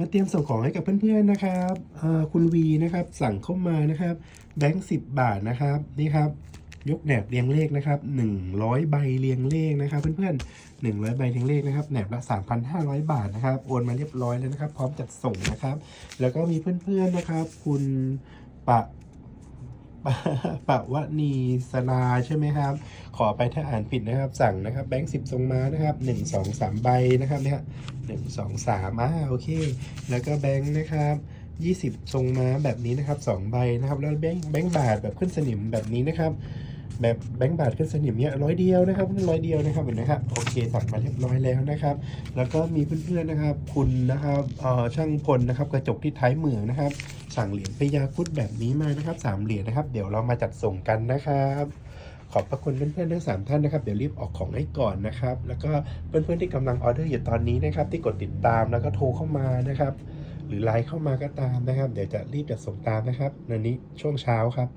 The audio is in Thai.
มาเตรียมส่งของให้กับเพื่อนๆนะครับคุณวีนะครับสั่งเข้ามานะครับแบงค์สิบบาทนะครับนี่ครับยกแหนบเรียงเลขนะครับ100 ใบเรียงเลขนะครับ เพื่อนๆ100 ใบเรียงเลขนะครับแหนบละ 3,500 บาทนะครับโอนมาเรียบร้อยแล้วนะครับ พร้อมจัดส่งนะครับ แล้วก็มีเพื่อนๆนะครับ คุณปะ ปะวะวณีสลาใช่ไหมครับ ขอไปถ้าอ่านผิดนะครับ สั่งนะครับแบงค์สิบทรงม้านะครับหนึ่งสองสามใบนะครับเนี่ยหนึ่งสองสามอ่าโอเค แล้วก็แบงค์นะครับยี่สิบทรงม้าแบบนี้นะครับสองใบนะครับ แล้วแบงค์แบงค์บาทแบบขึ้นสนิมแบบนี้นะครับ แบบแบงค์บาทขึ้นสนิมเนี่ยร้อยเดียวนะครับร้อยเดียวนะครับเห็นไหมครับโอเคสั่งมาเรียบร้อยแล้วนะครับ แล้วก็มีเพื่อนๆนะครับ คุณนะครับช่างพลนะครับกระจกที่ท้ายเหมืองนะครับ สั่งเหรียญพยาคุดแบบนี้มานะครับสามเหรียญนะครับ เดี๋ยวเรามาจัดส่งกันนะครับขอบพระคุณเพื่อนๆทั้งสามท่านนะครับเดี๋ยวรีบออกของให้ก่อนนะครับ แล้วก็เพื่อนๆที่กำลังออเดอร์อยู่ตอนนี้นะครับ ที่กดติดตามแล้วก็โทรเข้ามานะครับ หรือไลน์เข้ามาก็ตามนะครับ เดี๋ยวจะรีบจัดส่งตามนะครับในนี้ช่วงเช้าครับ